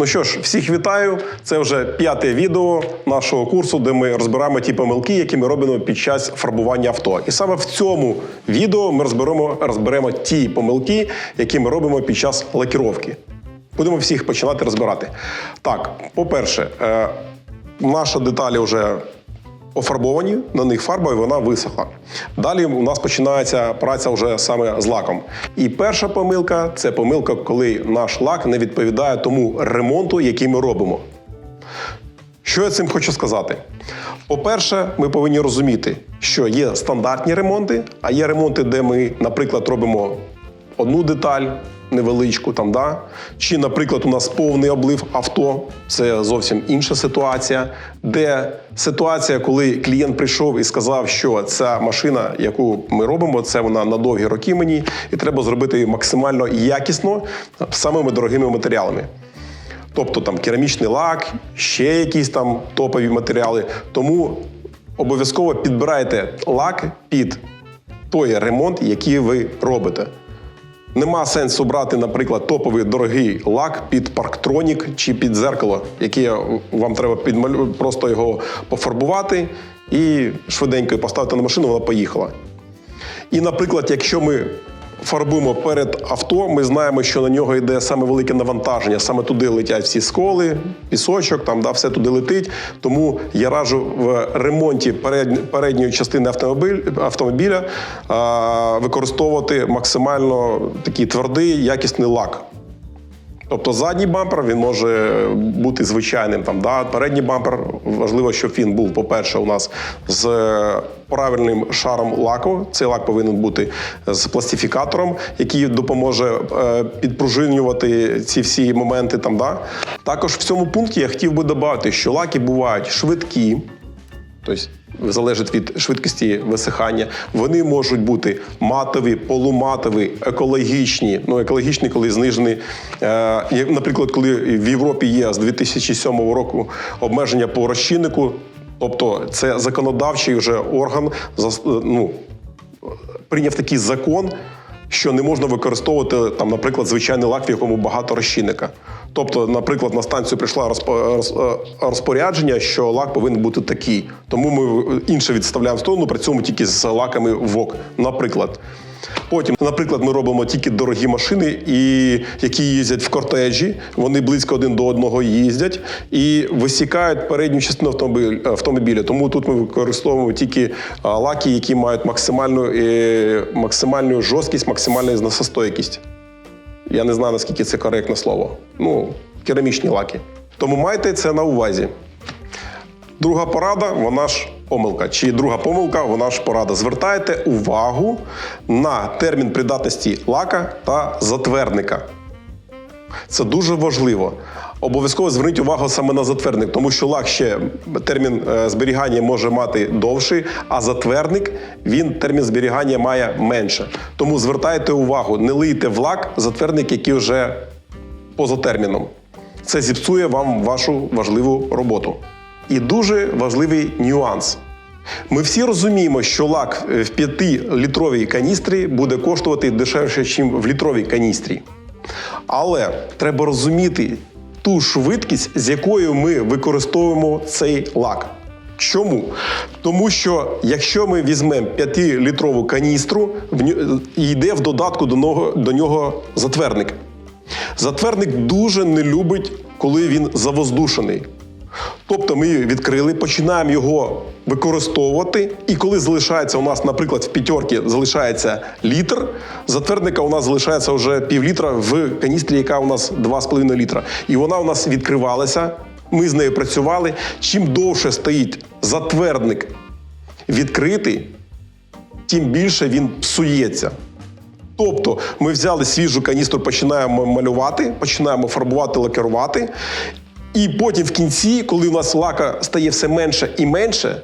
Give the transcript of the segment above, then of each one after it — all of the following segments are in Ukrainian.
Ну що ж, всіх вітаю. Це вже п'яте відео нашого курсу, де ми розбираємо ті помилки, які ми робимо під час фарбування авто. І саме в цьому відео ми розберемо, розберемо ті помилки, які ми робимо під час лакіровки. Будемо всіх починати розбирати. Так, по-перше, е, наша деталі вже офарбовані, на них фарба і вона висохла. Далі у нас починається праця вже саме з лаком. І перша помилка це помилка, коли наш лак не відповідає тому ремонту, який ми робимо. Що я цим хочу сказати? По-перше, ми повинні розуміти, що є стандартні ремонти, а є ремонти, де ми, наприклад, робимо одну деталь невеличку, там, да? чи, наприклад, у нас повний облив авто, це зовсім інша ситуація, де ситуація, коли клієнт прийшов і сказав, що ця машина, яку ми робимо, це вона на довгі роки мені, і треба зробити її максимально якісно самими дорогими матеріалами. Тобто там керамічний лак, ще якісь там топові матеріали. Тому обов'язково підбирайте лак під той ремонт, який ви робите. Нема сенсу брати, наприклад, топовий дорогий лак під парктронік чи під зеркало, яке вам треба підмалю... просто його пофарбувати і швиденько поставити на машину, вона поїхала. І, наприклад, якщо ми фарбуємо перед авто, ми знаємо, що на нього йде саме велике навантаження, саме туди летять всі сколи, пісочок, там да, все туди летить. Тому я раджу в ремонті передньої частини автомобіля використовувати максимально такий твердий, якісний лак. Тобто задній бампер він може бути звичайним. Там, да? Передній бампер важливо, щоб він був, по-перше, у нас з правильним шаром лаку. Цей лак повинен бути з пластифікатором, який допоможе е, підпружинювати ці всі моменти. Там, да? Також в цьому пункті я хотів би додати, що лаки бувають швидкі. Тобто залежить від швидкості висихання. Вони можуть бути матові, полуматові, екологічні. Ну, екологічні, коли знижені. Е, наприклад, коли в Європі є з 2007 року обмеження по розчиннику, тобто це законодавчий вже орган ну, прийняв такий закон, що не можна використовувати там, наприклад, звичайний лак, в якому багато розчинника. Тобто, наприклад, на станцію роз- е, розпорядження, що лак повинен бути такий. Тому ми інше відставляємо в сторону, працюємо тільки з лаками ВОК, наприклад. Потім, наприклад, ми робимо тільки дорогі машини, і, які їздять в кортежі, вони близько один до одного їздять і висікають передню частину автомобіля. Тому тут ми використовуємо тільки лаки, які мають максимальну, е, максимальну жорсткість, максимальну зносостойкість. Я не знаю, наскільки це коректне слово. Ну, керамічні лаки. Тому майте це на увазі. Друга порада, вона ж помилка. Чи друга помилка, вона ж порада. Звертайте увагу на термін придатності лака та затвердника. Це дуже важливо. Обов'язково зверніть увагу саме на затвердник, тому що лак ще термін е, зберігання може мати довший, а затвердник він термін зберігання має менше. Тому звертайте увагу, не лийте в лак затвердник, який вже поза терміном. Це зіпсує вам вашу важливу роботу. І дуже важливий нюанс. Ми всі розуміємо, що лак в 5-літровій каністрі буде коштувати дешевше, ніж в літровій каністрі. Але треба розуміти ту швидкість, з якою ми використовуємо цей лак. Чому? Тому що якщо ми візьмемо 5-літрову каністру, в йде в додатку до нього, до нього затвердник. Затвердник дуже не любить, коли він завоздушений. Тобто ми її відкрили, починаємо його використовувати, і коли залишається у нас, наприклад, в п'ятерці залишається літр, затвердника у нас залишається вже пів літра в каністрі, яка у нас 2,5 літра. І вона у нас відкривалася. Ми з нею працювали. Чим довше стоїть затвердник відкритий, тим більше він псується. Тобто ми взяли свіжу каністру, починаємо малювати, починаємо фарбувати, лакерувати. І потім в кінці, коли у нас лака стає все менше і менше,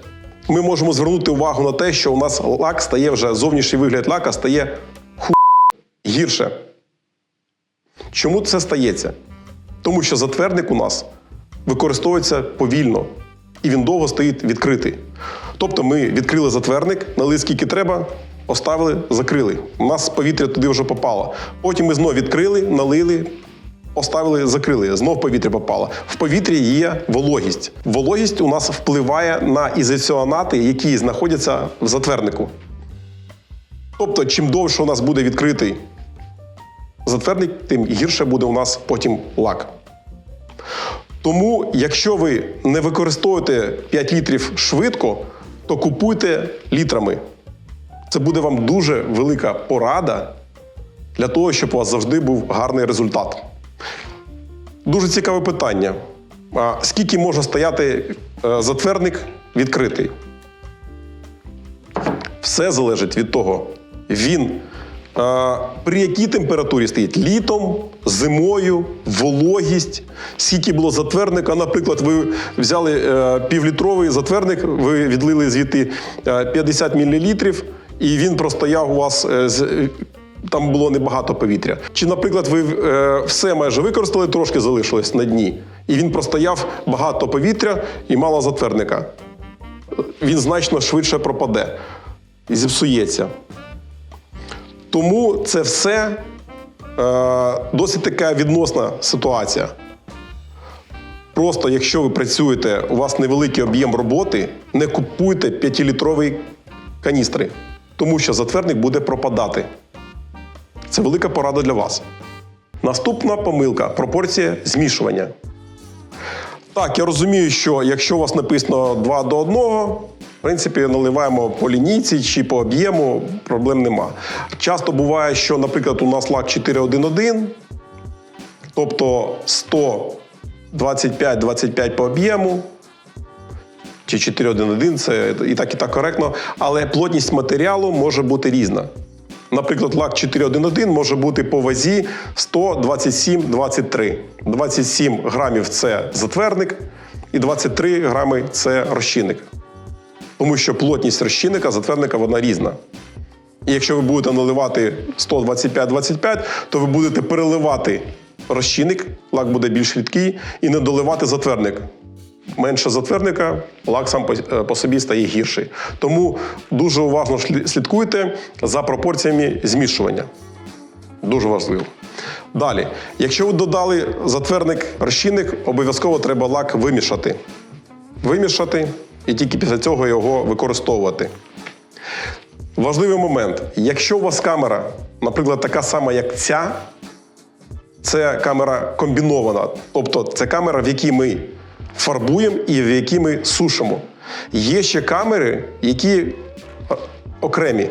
ми можемо звернути увагу на те, що у нас лак стає вже зовнішній вигляд лака стає ху гірше. Чому це стається? Тому що затвердник у нас використовується повільно і він довго стоїть відкритий. Тобто ми відкрили затвердник, налили скільки треба, поставили, закрили. У нас повітря туди вже попало. Потім ми знову відкрили, налили, Поставили, закрили, знов повітря попало. В повітрі є вологість. Вологість у нас впливає на ізоціонати, які знаходяться в затверднику. Тобто, чим довше у нас буде відкритий затвердник, тим гірше буде у нас потім лак. Тому, якщо ви не використовуєте 5 літрів швидко, то купуйте літрами. Це буде вам дуже велика порада для того, щоб у вас завжди був гарний результат. Дуже цікаве питання. А скільки може стояти е, затвердник відкритий? Все залежить від того, він е, при якій температурі стоїть літом, зимою, вологість, скільки було затвердника. Наприклад, ви взяли е, півлітровий затвердник, ви відлили звідти е, 50 мл, і він простояв у вас з. Там було небагато повітря. Чи, наприклад, ви е, все майже використали, трошки залишилось на дні, і він простояв багато повітря і мало затвердника. Він значно швидше пропаде і зіпсується. Тому це все е, досить така відносна ситуація. Просто якщо ви працюєте, у вас невеликий об'єм роботи, не купуйте 5-літрові каністри, тому що затвердник буде пропадати. Це велика порада для вас. Наступна помилка пропорція змішування. Так, я розумію, що якщо у вас написано 2 до 1, в принципі, наливаємо по лінійці чи по об'єму, проблем нема. Часто буває, що, наприклад, у нас лак 411, тобто 125-25 по об'єму, чи 411, це і так, і так коректно, але плотність матеріалу може бути різна. Наприклад, лак 411 може бути по вазі 127-23. 27 грамів це затвердник, і 23 грами це розчинник. Тому що плотність розчинника затвердника вона різна. І якщо ви будете наливати 125-25, то ви будете переливати розчинник, лак буде більш рідкий, і не доливати затвердник. Менше затвердника, лак сам по, е, собі стає гірший. Тому дуже уважно слідкуйте за пропорціями змішування. Дуже важливо. Далі, якщо ви додали затвердник розчинник, обов'язково треба лак вимішати. Вимішати і тільки після цього його використовувати. Важливий момент: якщо у вас камера, наприклад, така сама, як ця, це камера комбінована. Тобто це камера, в якій ми фарбуємо і в якій ми сушимо. Є ще камери, які е, окремі,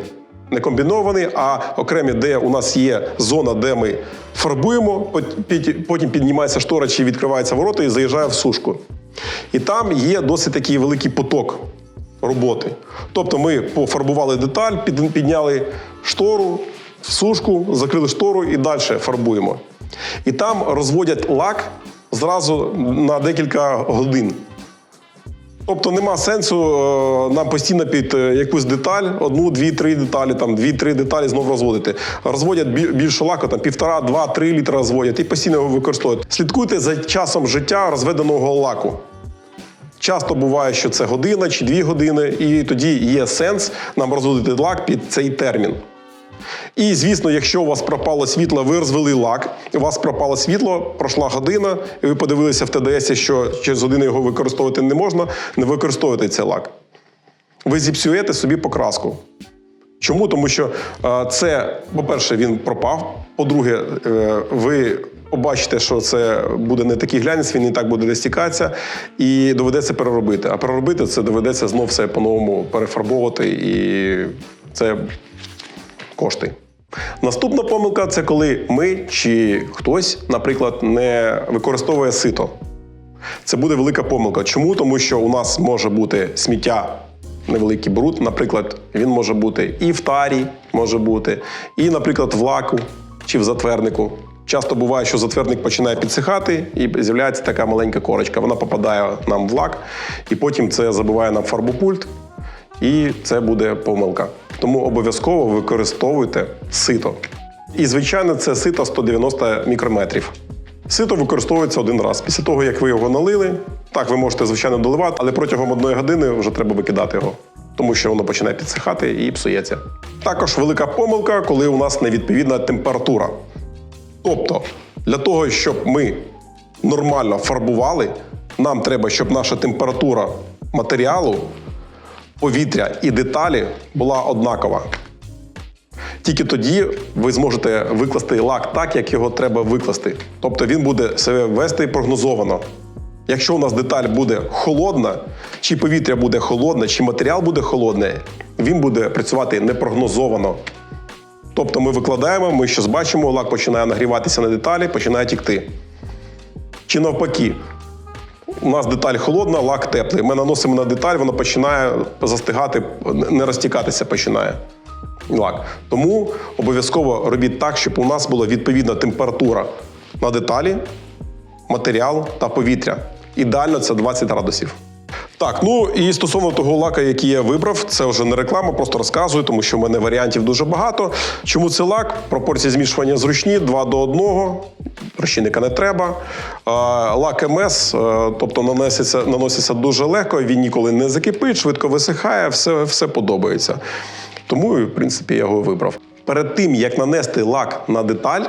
не комбіновані, а окремі, де у нас є зона, де ми фарбуємо, потім піднімається штора чи відкриваються ворота і заїжджає в сушку. І там є досить такий великий поток роботи. Тобто ми пофарбували деталь, підняли штору, в сушку, закрили штору і далі фарбуємо. І там розводять лак зразу на декілька годин. Тобто нема сенсу е, нам постійно під е, якусь деталь, одну, дві, три деталі, там дві-три деталі знову розводити. Розводять бі- більше лаку, там півтора, два, три літра розводять і постійно його використовують. Слідкуйте за часом життя розведеного лаку. Часто буває, що це година чи дві години, і тоді є сенс нам розводити лак під цей термін. І звісно, якщо у вас пропало світло, ви розвели лак, у вас пропало світло, пройшла година, і ви подивилися в ТДС, що через годину його використовувати не можна, не використовуйте цей лак. Ви зіпсуєте собі покраску. Чому? Тому що е, це, по-перше, він пропав. По-друге, е, ви побачите, що це буде не такий глянець, він не так буде розтікатися, і доведеться переробити. А переробити це доведеться знов все по-новому перефарбовувати, і це кошти. Наступна помилка це коли ми чи хтось, наприклад, не використовує сито. Це буде велика помилка. Чому? Тому що у нас може бути сміття, невеликий бруд, наприклад, він може бути і в тарі, може бути, і, наприклад, в лаку чи в затверднику. Часто буває, що затвердник починає підсихати і з'являється така маленька корочка. Вона попадає нам в лак, і потім це забиває нам фарбопульт, і це буде помилка. Тому обов'язково використовуйте сито. І, звичайно, це сито 190 мікрометрів. Сито використовується один раз. Після того, як ви його налили, так ви можете, звичайно, доливати, але протягом одної години вже треба викидати його, тому що воно починає підсихати і псується. Також велика помилка, коли у нас невідповідна температура. Тобто Для того, щоб ми нормально фарбували, нам треба, щоб наша температура матеріалу, повітря і деталі була однакова. Тільки тоді ви зможете викласти лак так, як його треба викласти. Тобто він буде себе вести прогнозовано. Якщо у нас деталь буде холодна, чи повітря буде холодне, чи матеріал буде холодний, він буде працювати непрогнозовано. Тобто ми викладаємо, ми щось бачимо, лак починає нагріватися на деталі, починає тікти. Чи навпаки, у нас деталь холодна, лак теплий. Ми наносимо на деталь, вона починає застигати, не розтікатися починає. Лак. Тому обов'язково робіть так, щоб у нас була відповідна температура на деталі, матеріал та повітря. Ідеально це 20 градусів. Так, ну і стосовно того лака, який я вибрав, це вже не реклама, просто розказую, тому що в мене варіантів дуже багато. Чому це лак? Пропорції змішування зручні, 2 до 1, розчинника не треба. Лак МС, е, тобто наноситься, наноситься дуже легко, він ніколи не закипить, швидко висихає, все, все подобається. Тому, в принципі, я його вибрав. Перед тим, як нанести лак на деталь,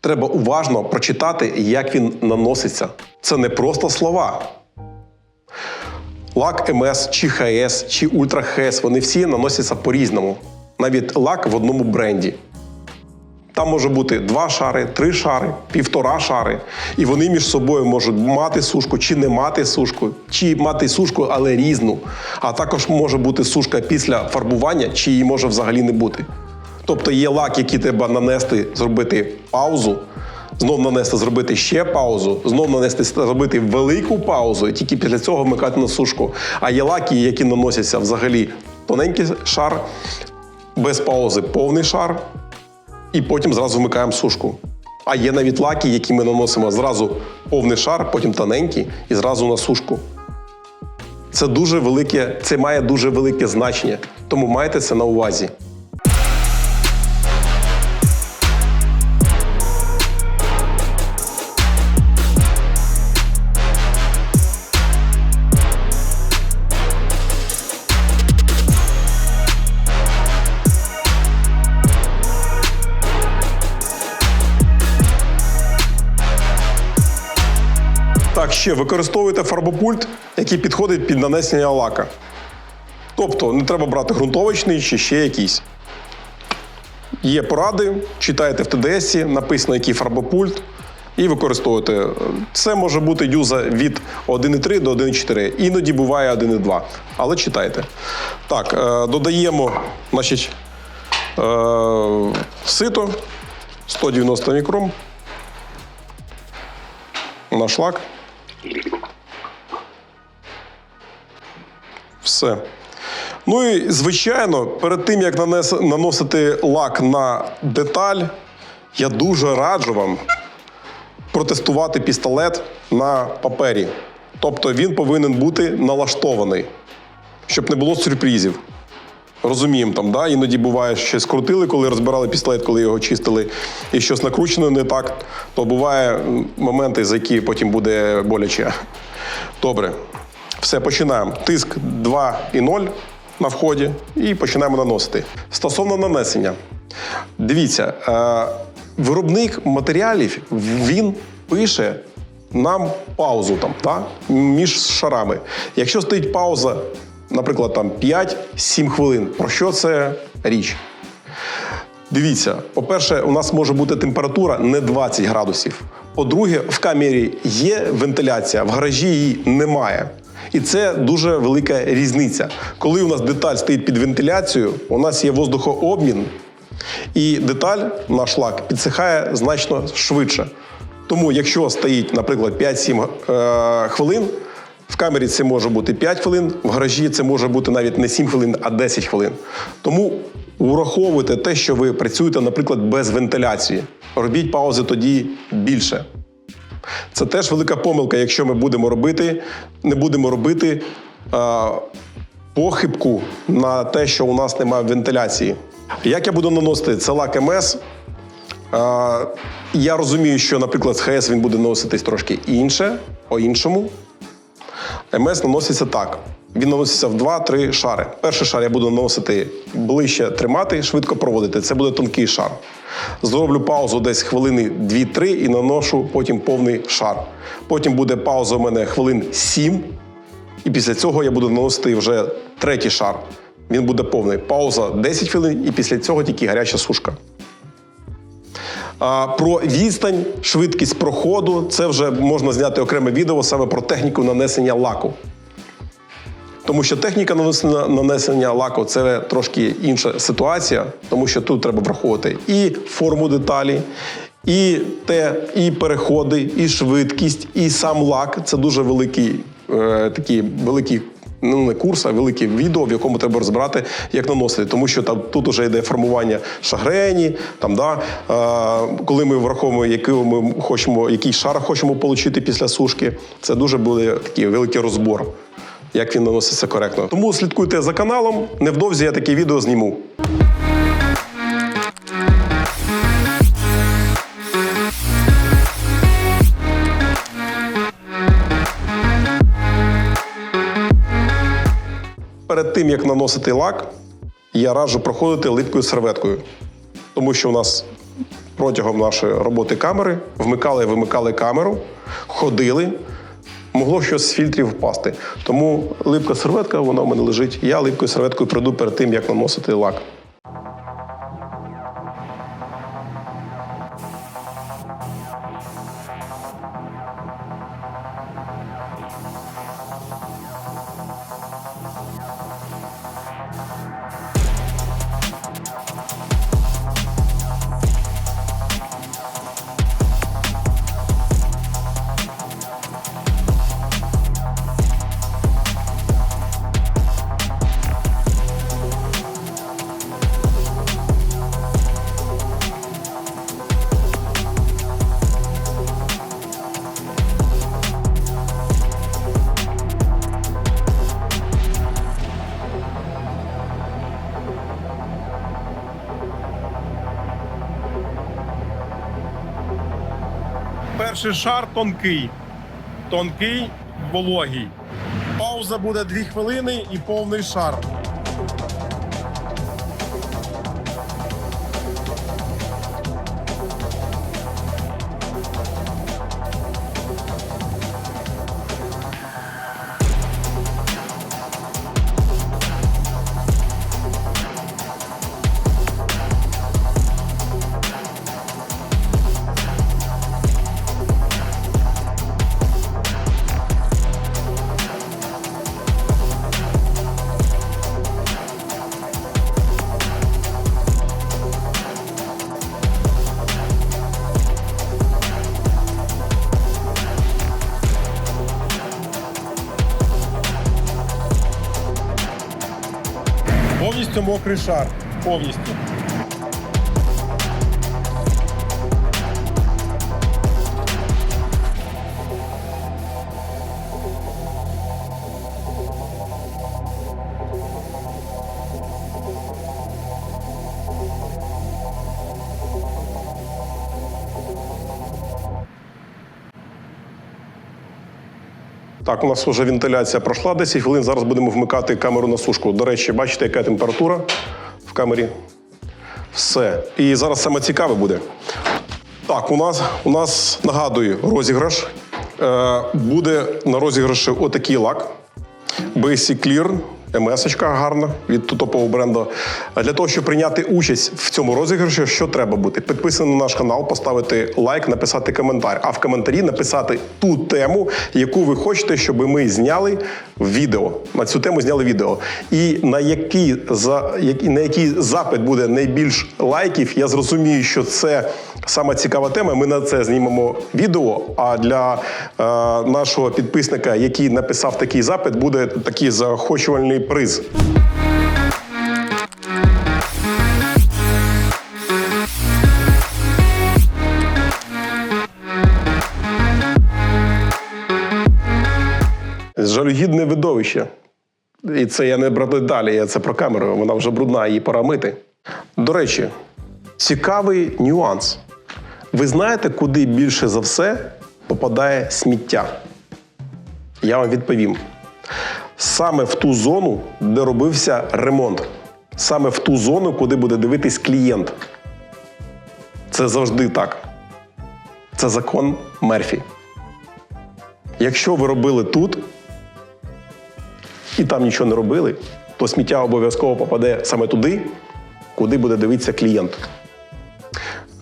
треба уважно прочитати, як він наноситься. Це не просто слова. Лак МС, чи ХС, чи Ультра ХС, вони всі наносяться по-різному. Навіть лак в одному бренді. Там може бути два шари, три шари, півтора шари. І вони між собою можуть мати сушку чи не мати сушку, чи мати сушку, але різну. А також може бути сушка після фарбування, чи її може взагалі не бути. Тобто є лак, який треба нанести, зробити паузу, знов нанести, зробити ще паузу, знов нанести, зробити велику паузу, і тільки після цього вмикати на сушку. А є лаки, які наносяться взагалі тоненький шар, без паузи повний шар, і потім зразу вмикаємо сушку. А є навіть лаки, які ми наносимо зразу повний шар, потім тоненький і зразу на сушку. Це дуже велике, це має дуже велике значення, тому майте це на увазі. Так, ще використовуйте фарбопульт, який підходить під нанесення лака. Тобто не треба брати ґрунтовочний чи ще якийсь. Є поради, читаєте в ТДС, написано, який фарбопульт, і використовуєте. Це може бути дюза від 1,3 до 1,4. Іноді буває 1,2. Але читайте. Так, е, додаємо значить, е, сито 190 мікрон. Наш лак. Все. Ну і звичайно, перед тим як нанес, наносити лак на деталь, я дуже раджу вам протестувати пістолет на папері. Тобто він повинен бути налаштований, щоб не було сюрпризів. Розуміємо, там, да? іноді буває, щось крутили, коли розбирали пістолет, коли його чистили, і щось накручено не так, то буває моменти, за які потім буде боляче. Добре. Все, починаємо. Тиск 2,0 на вході і починаємо наносити. Стосовно нанесення, дивіться, е, виробник матеріалів він пише нам паузу там, та, між шарами. Якщо стоїть пауза, наприклад, там 5-7 хвилин, про що це річ? Дивіться, по-перше, у нас може бути температура не 20 градусів. По-друге, в камері є вентиляція, в гаражі її немає. І це дуже велика різниця. Коли у нас деталь стоїть під вентиляцією, у нас є воздухообмін, і деталь, наш лак, підсихає значно швидше. Тому, якщо стоїть, наприклад, 5-7 е, хвилин, в камері це може бути 5 хвилин, в гаражі це може бути навіть не 7 хвилин, а 10 хвилин. Тому враховуйте те, що ви працюєте, наприклад, без вентиляції. Робіть паузи тоді більше. Це теж велика помилка, якщо ми будемо робити, не будемо робити е, похибку на те, що у нас немає вентиляції. Як я буду наносити це лак МС? Е, я розумію, що, наприклад, з ХС він буде наноситись трошки інше, по-іншому. МС наноситься так. Він наноситься в 2-3 шари. Перший шар я буду наносити ближче тримати, швидко проводити. Це буде тонкий шар. Зроблю паузу десь хвилини 2-3 і наношу потім повний шар. Потім буде пауза у мене хвилин 7, і після цього я буду наносити вже третій шар. Він буде повний. Пауза 10 хвилин, і після цього тільки гаряча сушка. А про відстань, швидкість проходу це вже можна зняти окреме відео саме про техніку нанесення лаку. Тому що техніка нанесення, нанесення лаку це трошки інша ситуація, тому що тут треба враховувати і форму деталі, і те, і переходи, і швидкість, і сам лак. Це дуже великий е, такий великий. Ну, не курс, а велике відео, в якому треба розбирати, як наносити. Тому що там тут вже йде формування шагрені. Там, да, е, коли ми враховуємо, який ми хочемо, який шар хочемо отримати після сушки, це дуже буде такий великий розбор як він наноситься коректно. Тому слідкуйте за каналом. Невдовзі я таке відео зніму. Перед тим як наносити лак, я раджу проходити липкою серветкою, тому що у нас протягом нашої роботи камери вмикали, вимикали камеру, ходили. Могло щось з фільтрів впасти. Тому липка серветка, вона в мене лежить. Я липкою серветкою прийду перед тим, як наносити лак. Перший шар тонкий. Тонкий, вологий. Пауза буде 2 хвилини і повний шар. Повністю мокрий шар. Повністю. Так, у нас вже вентиляція пройшла 10 хвилин. Зараз будемо вмикати камеру на сушку. До речі, бачите, яка температура в камері. Все. І зараз саме цікаве буде. Так, у нас, у нас нагадую, розіграш. Е, буде на розіграші отакий лак. Basic Clear, МС-очка гарна від топового бренду. Для того, щоб прийняти участь в цьому розіграші, що треба бути? Підписаний на наш канал, поставити лайк, написати коментар. А в коментарі написати ту тему, яку ви хочете, щоб ми зняли відео. На цю тему зняли відео. І на який, за, на який запит буде найбільш лайків, я зрозумію, що це саме цікава тема. Ми на це знімемо відео. А для е, нашого підписника, який написав такий запит, буде такий заохочувальний приз. Жалюгідне видовище. І це я не про деталі, я це про камеру. Вона вже брудна, її пора мити. До речі, цікавий нюанс. Ви знаєте, куди більше за все попадає сміття? Я вам відповім. Саме в ту зону, де робився ремонт, саме в ту зону, куди буде дивитись клієнт. Це завжди так. Це закон Мерфі. Якщо ви робили тут і там нічого не робили, то сміття обов'язково попаде саме туди, куди буде дивитися клієнт.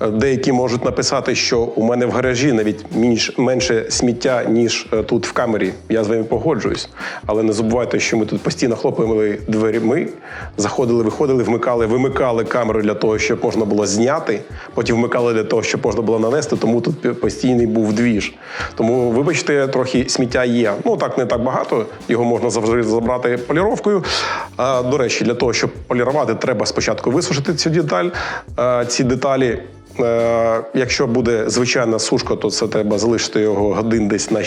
Деякі можуть написати, що у мене в гаражі навіть менше сміття, ніж е, тут в камері. Я з вами погоджуюсь. Але не забувайте, що ми тут постійно хлопали дверима, заходили, виходили, вмикали, вимикали камеру для того, щоб можна було зняти, потім вмикали для того, щоб можна було нанести, тому тут постійний був двіж. Тому, вибачте, трохи сміття є. Ну так не так багато. Його можна завжди забрати поліровкою. А, до речі, для того, щоб полірувати, треба спочатку висушити цю деталь, а, ці деталі. Е, Якщо буде звичайна сушка, то це треба залишити його годин десь на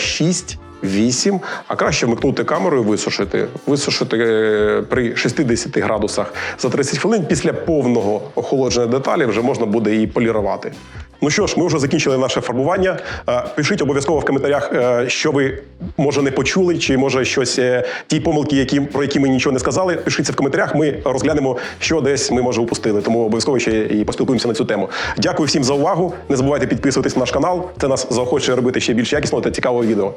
6-8, а краще вмикнути камеру і висушити. Висушити е, при 60 градусах за 30 хвилин. Після повного охолодження деталі вже можна буде її полірувати. Ну що ж, ми вже закінчили наше фарбування. Е, Пишіть обов'язково в коментарях, е, що ви може не почули, чи може щось ті помилки, які про які ми нічого не сказали. Пишіться в коментарях. Ми розглянемо, що десь ми може упустили. Тому обов'язково ще і поспілкуємося на цю тему. Дякую всім за увагу. Не забувайте підписуватись на наш канал. Це нас заохочує робити ще більш якісного та цікавого відео.